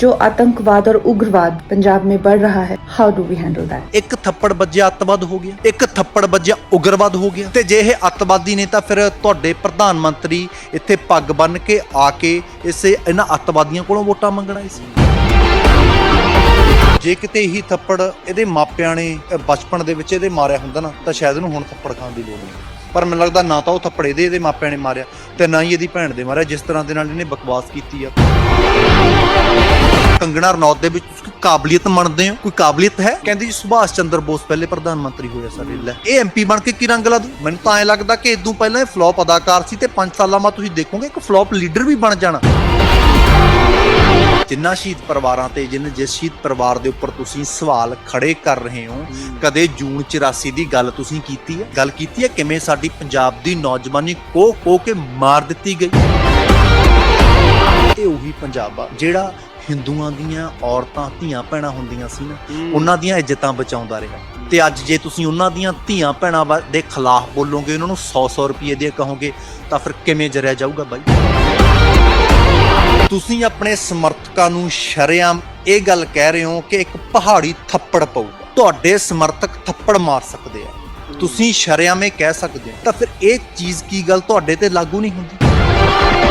जो आतंकवाद और उग्रवाद पंजाब में बढ़ रहा है how do we handle that ਇੱਕ ਥੱਪੜ ਵੱਜਿਆ ਅੱਤਵਾਦ ਹੋ ਗਿਆ ਇੱਕ ਥੱਪੜ ਵੱਜਿਆ ਉਗਰਵਾਦ ਹੋ ਗਿਆ ਤੇ ਜੇ ਇਹ ਅੱਤਵਾਦੀ ਨੇ ਤਾਂ ਫਿਰ ਤੁਹਾਡੇ ਪ੍ਰਧਾਨ ਮੰਤਰੀ ਇੱਥੇ ਪੱਗ ਬੰਨ ਕੇ ਆ ਕੇ ਇਸੇ ਇਹਨਾਂ ਅੱਤਵਾਦੀਆਂ ਕੋਲੋਂ ਵੋਟਾਂ ਮੰਗਣ ਆਏ ਸੀ ਜੇ ਕਿਤੇ ਇਹੀ ਥੱਪੜ ਇਹਦੇ ਮਾਪਿਆਂ ਨੇ ਅ, ਬਚਪਨ ਦੇ ਵਿੱਚ ਇਹਦੇ ਮਾਰਿਆ ਹੁੰਦਾ ਨਾ ਤਾਂ ਸ਼ਾਇਦ ਇਹਨੂੰ ਹੁਣ ਥੱਪੜ ਖਾਣ ਦੀ ਲੋੜ ਨਹੀਂ ਪਰ ਮੈਨੂੰ ਲੱਗਦਾ ਨਾ ਤਾਂ ਉਹ ਥੱਪੜ ਇਹਦੇ ਇਹਦੇ ਮਾਪਿਆਂ ਨੇ ਮਾਰਿਆ ਤੇ ਨਾ ਹੀ ਇਹਦੀ ਭੈਣ ਦੇ ਮਾਰਿਆ ਜਿਸ ਤਰ੍ਹਾਂ ਦੇ ਨਾਲ ਇਹਨੇ ਬਕਵਾਸ ਕੀਤੀ ਆ ਕੰਗਣਾ ਰਣੌਤ ਦੇ ਵਿੱਚ ਤੁਸੀਂ ਕਾਬਲੀਅਤ ਮੰਨਦੇ ਹੋ? ਕੋਈ ਕਾਬਲੀਅਤ ਹੈ? ਕਹਿੰਦੀ ਜੀ ਸੁਭਾਸ਼ ਚੰਦਰ ਬੋਸ ਪਹਿਲੇ ਪ੍ਰਧਾਨ ਮੰਤਰੀ ਹੋਇਆ ਸਾਡੇ ਲੈ ਇਹ ਐਮਪੀ ਬਣ ਕੇ ਕੀ ਰੰਗ ਲਾ ਦੂ ਮੈਨੂੰ ਤਾਂ ਐ ਲੱਗਦਾ ਕਿ ਇਦੋਂ ਪਹਿਲਾਂ ਇਹ ਫਲॉप ਅਦਾਕਾਰ ਸੀ ਤੇ 5 ਸਾਲਾਂ ਬਾਅਦ ਤੁਸੀਂ ਦੇਖੋਗੇ ਇੱਕ ਫਲॉप ਲੀਡਰ ਵੀ ਬਣ ਜਾਣਾ। ਜਿੰਨਾ ਸ਼ਹੀਦ ਪਰਿਵਾਰਾਂ ਤੇ ਜਿਨ ਜਿਸ ਸ਼ਹੀਦ ਪਰਿਵਾਰ ਦੇ ਉੱਪਰ ਤੁਸੀਂ ਸਵਾਲ ਖੜੇ ਕਰ ਰਹੇ ਹੋ ਕਦੇ ਜੂਨ 84 ਦੀ ਗੱਲ ਤੁਸੀਂ ਕੀਤੀ ਹੈ? ਗੱਲ ਕੀਤੀ ਹੈ ਕਿਵੇਂ ਸਾਡੀ ਪੰਜਾਬ ਦੀ ਨੌਜਵਾਨੀ ਕੋ ਕੋ ਕੇ ਮਾਰ ਦਿੱਤੀ ਗਈ? ਇਹ ਉਹੀ ਪੰਜਾਬ ਆ ਜਿਹੜਾ ਹਿੰਦੂਆਂ ਦੀਆਂ ਔਰਤਾਂ ਧੀਆਂ ਭੈਣਾਂ ਹੁੰਦੀਆਂ ਸੀ ਨਾ ਉਹਨਾਂ ਦੀਆਂ ਇੱਜ਼ਤਾਂ ਬਚਾਉਂਦਾ ਰਿਹਾ। ਤੇ ਅੱਜ ਜੇ ਤੁਸੀਂ ਉਹਨਾਂ ਦੀਆਂ ਧੀਆਂ ਭੈਣਾਂ ਦੇ ਖਿਲਾਫ ਬੋਲੋਗੇ ਉਹਨਾਂ ਨੂੰ 100-100 ਰੁਪਏ ਦੇ ਕਹੋਗੇ ਤਾਂ ਫਿਰ ਕਿਵੇਂ ਜਰਿਆ ਜਾਊਗਾ ਬਾਈ? ਤੁਸੀਂ ਆਪਣੇ ਸਮਰਥਕਾਂ ਨੂੰ ਸ਼ਰੇਆਮ ਇਹ ਗੱਲ ਕਹਿ ਰਹੇ ਹੋ ਕਿ ਇੱਕ ਪਹਾੜੀ ਥੱਪੜ ਪਊਗਾ। ਤੁਹਾਡੇ ਸਮਰਥਕ ਥੱਪੜ ਮਾਰ ਸਕਦੇ ਆ। ਤੁਸੀਂ ਸ਼ਰੇਆਮ ਕਹਿ ਸਕਦੇ ਹੋ। ਤਾਂ ਫਿਰ ਇਹ ਚੀਜ਼ ਕੀ ਗੱਲ ਤੁਹਾਡੇ ਤੇ ਲਾਗੂ ਨਹੀਂ ਹੁੰਦੀ?